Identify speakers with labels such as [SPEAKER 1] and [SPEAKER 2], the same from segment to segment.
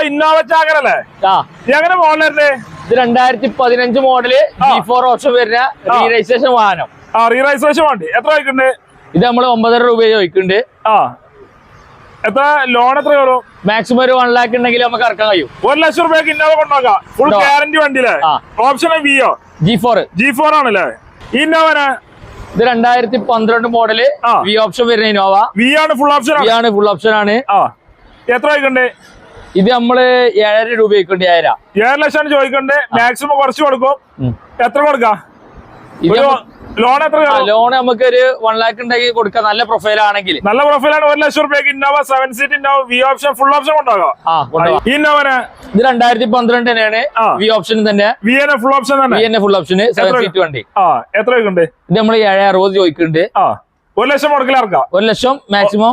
[SPEAKER 1] Innova ചാകരല്ലേ എങ്ങനെ മോഡലല്ലേ
[SPEAKER 2] ഇത് രണ്ടായിരത്തി പതിനഞ്ച് മോഡൽ ഫോർ ഓപ്ഷൻ വരുന്ന
[SPEAKER 1] ആ.
[SPEAKER 2] വാഹനം.
[SPEAKER 1] ആ റീറൈസേഷൻ വേണ്ടി. എത്ര വയ്ക്കുന്നുണ്ട്?
[SPEAKER 2] ഇത് നമ്മൾ ഒമ്പതര രൂപ ചോദിക്കുന്നുണ്ട്.
[SPEAKER 1] ആ. എത്ര? ലോൺ എത്ര വരും
[SPEAKER 2] മാക്സിമം ഒരു വൺ ലാക്ക് ഉണ്ടെങ്കിൽ നമുക്ക് ഇറക്കാൻ കഴിയും.
[SPEAKER 1] ഒരു ലക്ഷം രൂപയ്ക്ക് ഇന്നോവ കൊണ്ടുപോകാം. ഫുൾ ഗ്യാരണ്ടി
[SPEAKER 2] വണ്ടിയിലെ.
[SPEAKER 1] ഓപ്ഷൻ വിയോ
[SPEAKER 2] ജി ഫോർ
[SPEAKER 1] ജി ഫോർ ആണല്ലേ? ഇന്നോവന്
[SPEAKER 2] ഇത് രണ്ടായിരത്തി പന്ത്രണ്ട്
[SPEAKER 1] മോഡൽ
[SPEAKER 2] വി ഓപ്ഷൻ വരുന്ന ഇന്നോവ.
[SPEAKER 1] വി ആണ് ഫുൾ ഓപ്ഷൻ
[SPEAKER 2] വി ആണ് ഫുൾ ഓപ്ഷൻ ആണ്.
[SPEAKER 1] എത്ര വയ്ക്കണ്ടേ
[SPEAKER 2] ഇത് നമ്മൾ ഏഴര രൂപ ചോദിക്കുന്നുണ്ട് ഏഴര.
[SPEAKER 1] ഏഴ് ലക്ഷം ചോദിക്കണ്ടേ. മാക്സിമം കുറച്ച് കൊടുക്കും. എത്ര കൊടുക്കാം? ലോൺ എത്ര
[SPEAKER 2] ലോൺ നമുക്ക് ഒരു വൺ ലാക്ക് ഉണ്ടെങ്കിൽ കൊടുക്കാം. നല്ല പ്രൊഫൈൽ ആണെങ്കിൽ.
[SPEAKER 1] നല്ല പ്രൊഫൈൽ പ്രൊഫൈലാണ് ഒരു ലക്ഷം റുപ്യക്ക് Innova seven seat Innova V option full option ഉണ്ടാകാം ഇന്നോവന്
[SPEAKER 2] ഇത് രണ്ടായിരത്തി പന്ത്രണ്ട് തന്നെയാണ് വി ഓപ്ഷൻ തന്നെ.
[SPEAKER 1] വി എൻ ഫുൾ ഓപ്ഷൻ തന്നെ
[SPEAKER 2] V N full option seven seat വണ്ടി.
[SPEAKER 1] എത്ര
[SPEAKER 2] ഇത് നമ്മൾ ഏഴ് അറുപത് ചോദിക്കുന്നുണ്ട്.
[SPEAKER 1] ഒരു ലക്ഷം മുടക്കിൽ ഇറക്കാം.
[SPEAKER 2] ഒരു ലക്ഷം മാക്സിമം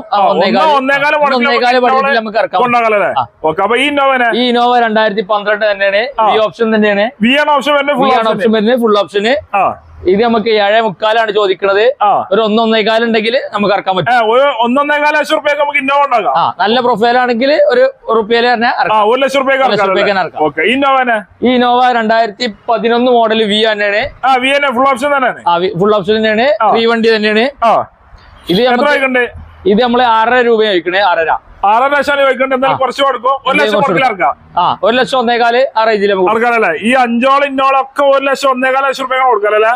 [SPEAKER 2] ഒന്നേകാൽ നമുക്ക് ഇറക്കാം.
[SPEAKER 1] ഓക്കെ അപ്പൊ ഈ ഇന്നോവനെ
[SPEAKER 2] ഈ ഇന്നോവ രണ്ടായിരത്തി പന്ത്രണ്ട് തന്നെയാണ്. ഈ ഓപ്ഷൻ തന്നെയാണ്.
[SPEAKER 1] വി ആണ് ഓപ്ഷൻ വരുന്നത് ഫുൾ
[SPEAKER 2] ഓപ്ഷൻ വരുന്നത് ഫുൾ ഓപ്ഷന്
[SPEAKER 1] ആ.
[SPEAKER 2] ഇത് നമുക്ക് ഏഴേ മുക്കാലാണ് ചോദിക്കുന്നത് ഒരു ഒന്നൊന്നേകാൽ ഉണ്ടെങ്കിൽ നമുക്ക് ഇറക്കാൻ പറ്റും.
[SPEAKER 1] ഏ, ഒരു ഒന്നൊന്നേകാൽ ലക്ഷം റുപ്യക്ക് നമുക്ക് ഇന്നോവ ഉണ്ടാക്കാം.
[SPEAKER 2] നല്ല പ്രൊഫൈൽ ആണെങ്കിൽ ഒരു റുപ്യയിൽ തന്നെ
[SPEAKER 1] ഒരു ലക്ഷം ഇന്നോവന്
[SPEAKER 2] ഈ ഇന്നോവ രണ്ടായിരത്തി പതിനൊന്ന് മോഡൽ വി തന്നെയാണ്
[SPEAKER 1] ഫുൾ ഓപ്ഷൻ തന്നെയാണ്.
[SPEAKER 2] ഫുൾ ഓപ്ഷൻ തന്നെയാണ്. ഫ്രീ വണ്ടി തന്നെയാണ്. ഇത് ഇത് നമ്മൾ ആറര രൂപ ചോദിക്കണേ ആറര.
[SPEAKER 1] ആറര ലക്ഷം ചോദിക്കണ്ട? കുറച്ച് കൊടുക്കും. ഒരു ലക്ഷം
[SPEAKER 2] കുറച്ച്
[SPEAKER 1] മുടക്കിലിറക്കാം
[SPEAKER 2] ആ ഒരു ലക്ഷം ഒന്നേകാൽ ആ റേഞ്ചിൽ
[SPEAKER 1] ഈ അഞ്ചോളം ഇന്നോളം ഒക്കെ ഒരു ലക്ഷം ഒന്നേകാല ലക്ഷം റുപ്യ കൊടുക്കാല്ലേ